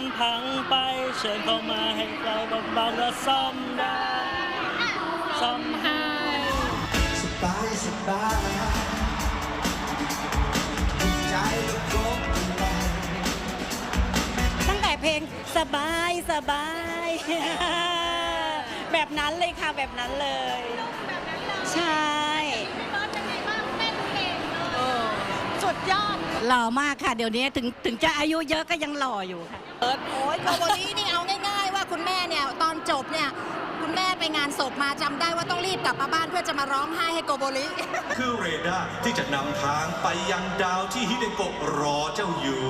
มันพังไป เชิญเข้ามาให้เราเบาๆและซ่อมได้ซ่อมให้สบายสบายใจก็ครบเลยตั้งแต่เพลงสบายสบาย แบบนั้นเลยค่ะแบบนั้นเลย ใช่สุดยอด หล่อมากค่ะ เดี๋ยวนี้ถึงถึงจะอายุเยอะก็ยังหล่ออยู่ค่ะ โอ้ยโกโบลีนี่เอาง่ายๆว่าคุณแม่เนี่ยตอนจบเนี่ยคุณแม่ไปงานศพมาจำได้ว่าต้องรีบกลับมาบ้านเพื่อจะมาร้องไห้ให้โกโบลีคือเรดาร์ที่จะนำทางไปยังดาวที่ฮิเดโกะรอเจ้าอยู่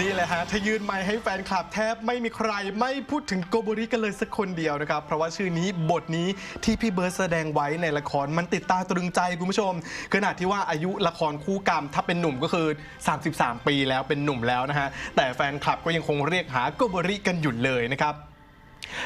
นี่แหละฮะถ้ายืนไมค์ให้แฟนคลับแทบไม่มีใครไม่พูดถึงโกโบริกันเลยสักคนเดียวนะครับ เพราะว่าชื่อนี้บทนี้ที่พี่เบิร์ดแสดงไว้ในละครมันติดตาตรึงใจคุณผู้ชม ขนาดที่ว่าอายุละครคู่กรรม ถ้าเป็นหนุ่มก็คือ 33 ปีแล้วเป็นหนุ่มแล้วนะฮะแต่แฟนคลับก็ยังคงเรียกหาโกโบริกันอยู่เลยนะครับ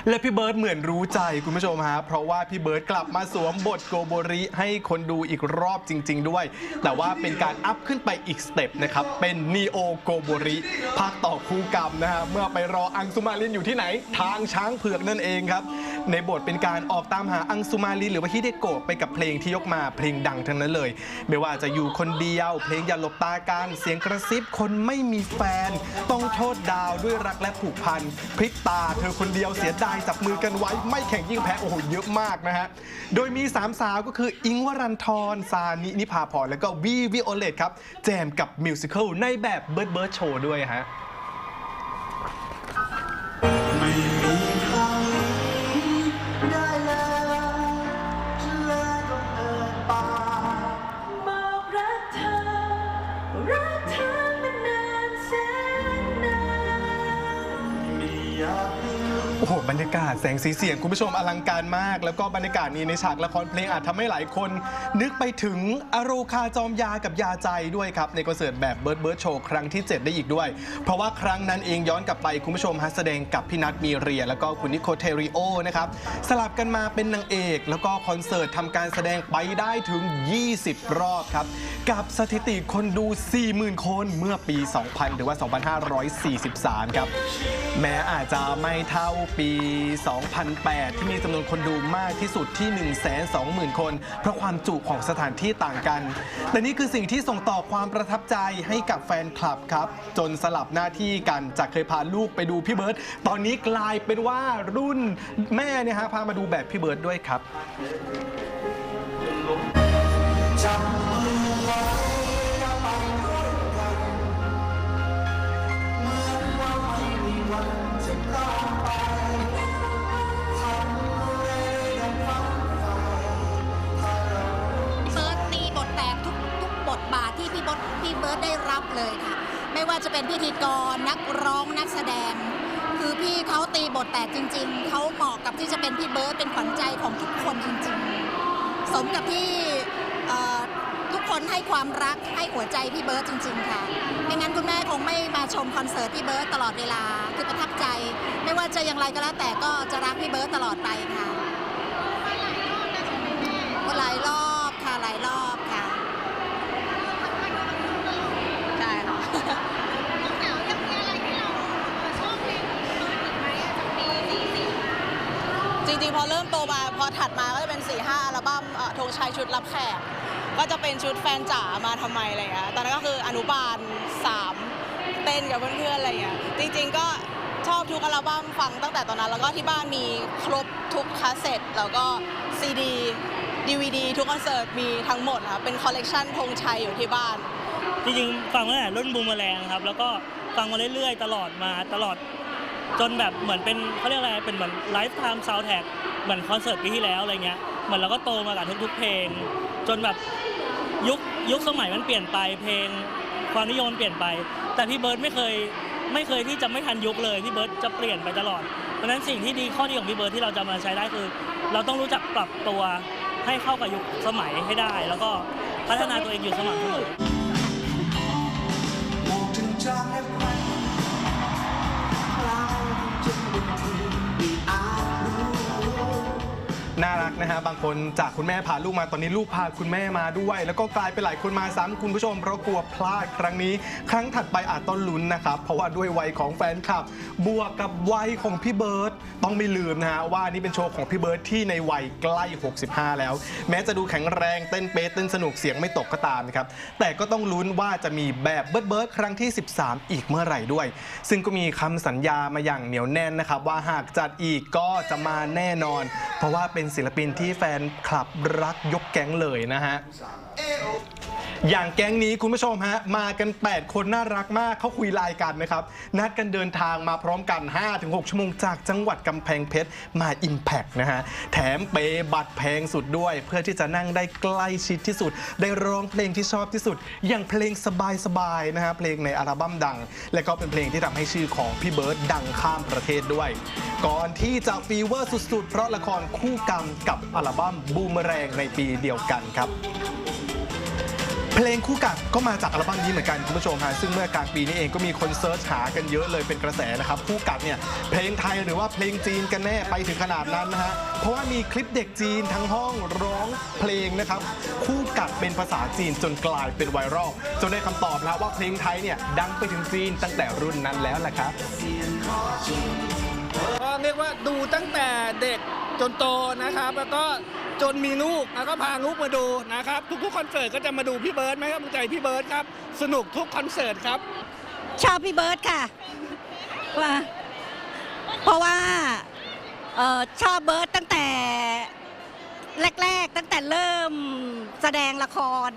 และพี่เบิร์ดเหมือนรู้ใจคุณผู้ชมฮะ เพราะว่าพี่เบิร์ดกลับมาสวมบทโกโบริให้คนดูอีกรอบจริง ๆ ด้วย แต่ว่าเป็นการอัพขึ้นไปอีกสเต็ปนะครับ เป็นนีโอโกโบริภาคต่อคู่กรรมนะฮะ เมื่อไปรออังสุมาลินอยู่ที่ไหน ทางช้างเผือกนั่นเองครับ ในบทเป็นการออกตามหาอังสุมาลินหรือว่าฮิเดโกะไปกับเพลงที่ยกมาเพลงดังทั้งนั้นเลย ไม่ว่าจะอยู่คนเดียว เพลงอย่าหลบตากันเสียงกระซิบคนไม่มีแฟน ต้องโทษดาวด้วยรักและผูกพันพริบตาเธอคนเดียวเสียได้จับมือกันไว้ไม่แข่งยิ่งแพ้โอ้โหเยอะมากนะฮะ โดยมีสามสาวก็คืออิงวรันทรซานินิพาพรแล้วก็วีวิโอเลตครับแจมกับมิวสิควลในแบบเบิร์ดเบิร์ดโชว์ด้วยฮะ โอ้โหบรรยากาศแสงสีเสียงคุณผู้ชมอลังการมาก แล้วก็บรรยากาศนี้ในฉากละครเพลงอาจทำให้หลายคน นึกไปถึงอโรคาจอมยากับยาใจด้วยครับ ในคอนเสิร์ตแบบเบิร์ดเบิร์ดโชว์ครั้งที่ 7 ได้อีกด้วย เพราะว่าครั้งนั้นเองย้อนกลับไปคุณผู้ชมฮัสแสดงกับพี่นัทมีเรีย แล้วก็คุณนิโคเทริโอนะครับสลับกันมาเป็นนางเอก แล้วก็คอนเสิร์ตทำการแสดงไปได้ถึง 20 รอบครับกับสถิติคนดู 40,000 คนเมื่อปี 2000 หรือว่า 2543 ครับ แม้อาจจะไม่เท่าปี 2008 ที่มีจำนวนคนดูมากที่สุดที่ 120,000 คน เพราะความจุของสถานที่ต่างกัน แต่นี่คือสิ่งที่ส่งต่อความประทับใจให้กับแฟนคลับครับ จนสลับหน้าที่กันจากเคยพาลูกไปดูพี่เบิร์ตตอนนี้กลายเป็นว่ารุ่นแม่เนี่ยฮะพามาดูแบบพี่เบิร์ตด้วยครับ จะเป็นพิธีกรนักร้องนักแสดง คือพี่เขาตีบทแตกจริง ๆ เขาเหมาะกับที่จะเป็นพี่เบิร์ดเป็นขวัญใจของทุกคนจริง ๆ สมกับที่ทุกคนให้ความรักให้หัวใจพี่เบิร์ดจริง ๆ ค่ะไม่งั้นคุณแม่คงไม่มาชมคอนเสิร์ตพี่เบิร์ดตลอดเวลาคือประทับใจ ไม่ว่าจะอย่างไรก็แล้วแต่ก็จะรักพี่เบิร์ดตลอดไปค่ะหลายรอบค่ะหลายรอบค่ะใช่ค่ะ จ ริงๆ พอเริ่มโตมาพอถัดมาก็จะเป็น4ี่ห้าอัลบั้มธงชัยชุดรับแขก ก็จะเป็นชุดแฟนจ๋ามาทำไมอะไรเงี้ยตอนนั้นก็คืออนุบาล 3 เต้นกับเพื่อนๆอะไรเงี้ยจริง ๆ ก็ชอบทุกอัลบั้มฟังตั้งแต่ตอนนั้น แล้วก็ที่บ้านมีครบทุกคาสเซ็ตแล้วก็ซีดีดีวีดีทุกคอนเสิร์ตมีทั้งหมดค่ะเป็นคอลเลกชันธงชัยอยู่ที่บ้านจริงๆฟังมาตั้งแต่รุ่นบูมเมอแรงครับแล้วก็ฟังมาเรื่อยๆ ตลอดมาตลอด จนแบบเหมือนเป็นเขาเรียกอะไรเป็นเหมือนไลฟ์ไทม์ซาวแท็กเหมือนคอนเสิร์ตปีที่แล้วอะไรเงี้ยเหมือนเราก็โตมากับทุก ๆ เพลง จนแบบยุคยุคสมัยมันเปลี่ยนไปเพลงความนิยมมันเปลี่ยนไป แต่พี่เบิร์ดไม่เคยไม่เคยที่จะไม่ทันยุคเลยพี่เบิร์ดจะเปลี่ยนไปตลอดเพราะฉะนั้นสิ่งที่ดีข้อดีของพี่เบิร์ดที่เราจะมาใช้ได้คือ เราต้องรู้จักปรับตัวให้เข้ากับยุคสมัยให้ได้ แล้วก็พัฒนาตัวเองอยู่สม่ำเสมอ นบางทีไม่อาจรู้ในน่ารักนะฮะบางคนจากคุณแม่พาลูกมาตอนนี้ลูกพาคุณแม่มาด้วย แล้วก็กลายเป็นหลายคนมาซ้ำคุณผู้ชมเพราะกลัวพลาดครั้งนี้ ครั้งถัดไปอาจต้องลุ้นนะครับเพราะว่าด้วยวัยของแฟนคลับ บวกกับวัยของพี่เบิร์ด ต้องไม่ลืมนะฮะว่านี่เป็นโชว์ของพี่เบิร์ตที่ในวัยใกล้ 65 แล้ว แม้จะดูแข็งแรงเต้นเป๊ะเต้นสนุกเสียงไม่ตกก็ตามนะครับแต่ก็ต้องลุ้นว่าจะมีแบบเบิร์ดเบิร์ดครั้งที่ 13 อีกเมื่อไหร่ด้วย ซึ่งก็มีคำสัญญามาอย่างเหนียวแน่นนะครับว่าหากจัดอีกก็จะมาแน่นอน เพราะว่าเป็นศิลปินที่แฟนคลับรักยกแก๊งเลยนะฮะ อย่างแก๊งนี้คุณผู้ชมฮะมากัน 8 คนน่ารักมากเขาคุยไลน์กันนะครับ นัดกันเดินทางมาพร้อมกัน 5-6 ชั่วโมงจากจังหวัดกำแพงเพชรมา Impact นะฮะ แถมเปย์บัตรแพงสุดด้วย เพื่อที่จะนั่งได้ใกล้ชิดที่สุด ได้ร้องเพลงที่ชอบที่สุด อย่างเพลงสบายๆนะฮะเพลงในอัลบั้มดัง และก็เป็นเพลงที่ทำให้ชื่อของพี่เบิร์ดดังข้ามประเทศด้วย ก่อนที่จะฟีเวอร์สุดๆ เพราะละครคู่กรรมกับอัลบั้มบูมแรงในปีเดียวกันครับ เพลงคู่กัดก็มาจากอัลบั้มนี้เหมือนกันคุณผู้ชมฮะซึ่งเมื่อกลางปีนี้เองก็มีคนเซิร์ชหากันเยอะเลยเป็นกระแสนะครับคู่กัดเนี่ยเพลงไทยหรือว่าเพลงจีนกันแน่ไปถึงขนาดนั้นนะฮะเพราะว่ามีคลิปเด็กจีนทั้งห้องร้องเพลงนะครับคู่กัดเป็นภาษาจีนจนกลายเป็นไวรัลจนได้คำตอบแล้วว่าเพลงไทยเนี่ยดังไปถึงจีนตั้งแต่รุ่นนั้นแล้วแหละครับเรียกว่าดูตั้งแต่เด็กจนโตนะครับแล้วก็ จนมีลูกแล้วก็พาลูกมาดูนะครับ ทุกๆคอนเสิร์ตก็จะมาดูพี่เบิร์ดไหมครับใจพี่เบิร์ดครับ สนุกทุกคอนเสิร์ตครับ ชอบพี่เบิร์ดค่ะว่าเพราะว่าออชอบเบิร์ดตั้งแต่แรก ๆ ตั้งแต่เริ่มแสดงละคร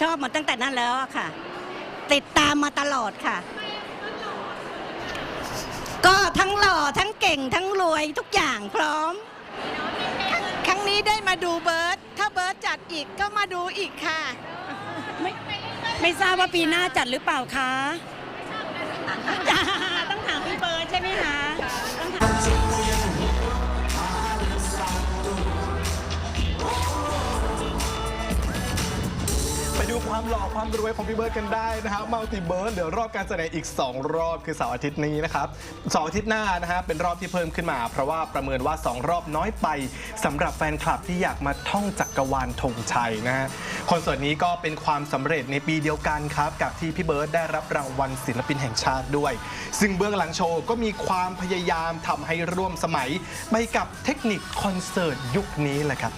ชอบมาตั้งแต่นั้นแล้วค่ะ ติดตามมาตลอดค่ะ ก็ทั้งหล่อทั้งเก่งทั้งรวยทุกอย่างพร้อม ครั้งนี้ได้มาดูเบิร์ตถ้าเบิร์ตจัดอีกก็มาดูอีกค่ะ ไม่ไม่ทราบว่าปีหน้าจัดหรือเปล่าคะ ต้องถามพี่เบิร์ดใช่ไหมคะ ดูความหล่อความรวยของพี่เบิร์ดกันได้นะครับมัลติเบิร์ดเดี๋ยวรอบการแสดงอีก 2 รอบคือเสาร์อาทิตย์นี้นะครับเสาร์อาทิตย์หน้านะฮะเป็นรอบที่เพิ่มขึ้นมา เพราะว่าประเมินว่า 2 รอบน้อยไปสำหรับแฟนคลับที่อยากมาท่องจักกรวาลธงชัยนะฮะคอนเสิร์ตนี้ก็เป็นความสำเร็จในปีเดียวกันครับ กับที่พี่เบิร์ดได้รับรางวัลศิลปินแห่งชาติด้วย ซึ่งเบื้องหลังโชว์ก็มีความพยายามทำให้ร่วมสมัย ไปกับเทคนิคคอนเสิร์ตยุคนี้แหละครับ